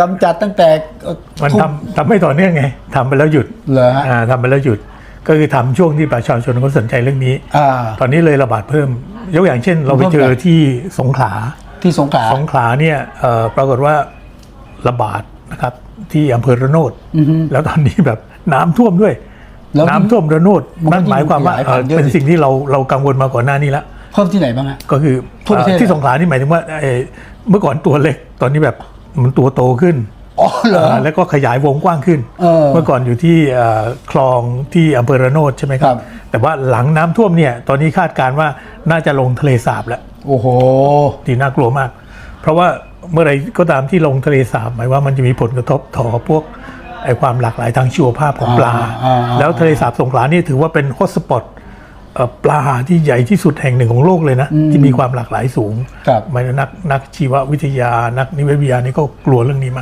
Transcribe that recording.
กำจัดตั้งแต่เอ่อมันทุ่ทำทำไม่ต่อเนื่องไงทำไปแล้วหยุดเหรอฮะอ่าทำไปแล้วหยุด ก็คือทำช่วงที่ประชาชนเขาสนใจเรื่องนี้อ่าตอนนี้เลยระบาดเพิ่ม ยกอย่างเช่น เราไปเพิ่มเจอแบบที่สงขลาที่สงขลาสงขลาเนี่ยเอ่อปรากฏว่าระบาดนะครับที่อำเภอระโนดอือฮึแล้วตอนนี้แบบน้ำท่วมด้วยแล้วน้ำท่วมระโนดมันก็นั่นหมายความว่ายิ่งขยายเอ่อพันธุ์เยอะเป็นสิสิ่งที่เราเรากังวลมาก่อนหน้านี้แล้วเพิ่มที่ไหนบ้างฮะก็คือทั่วประเทศเอ่อที่สงขลานี่หมายถึงว่าเอ่อเมื่อก่อนตัวเล็กตอนนี้แบบ มันตัวโตขึ้นอ๋อเหรออ่าแล้วก็ขยายวงกว้างขึ้นเออเมื่อก่อนอยู่ที่เอ่อคลองที่อำเภอระโนดใช่ไหมคครัรับบแต่ว่าหลังน้ำท่วมเนี่ย ตอนนี้คาดการณ์ว่าน่าจะลงทะเลสาบแล้วโอ้โหที่น่ากลัวมาก เพราะว่าเมื่อไรก็ตามที่ลงทะเลสาบหมายว่ามันจะมีผลกระทบต่อพวกไอความหลากหลายทางชีวภาพของปลาอ่าอ่าอ่าแล้วทะเลสาบสงขลานี่ถือว่าเป็นฮอตสปอตเอ่อ ปลาที่ใหญ่ที่สุดแห่งหนึ่งของโลกเลยนะ ที่มีความหลากหลายสูงครับหมายถึงนักนักชีววิทยานักนิเวศวิทยานี่ก็กลัวเรื่องนี้มาก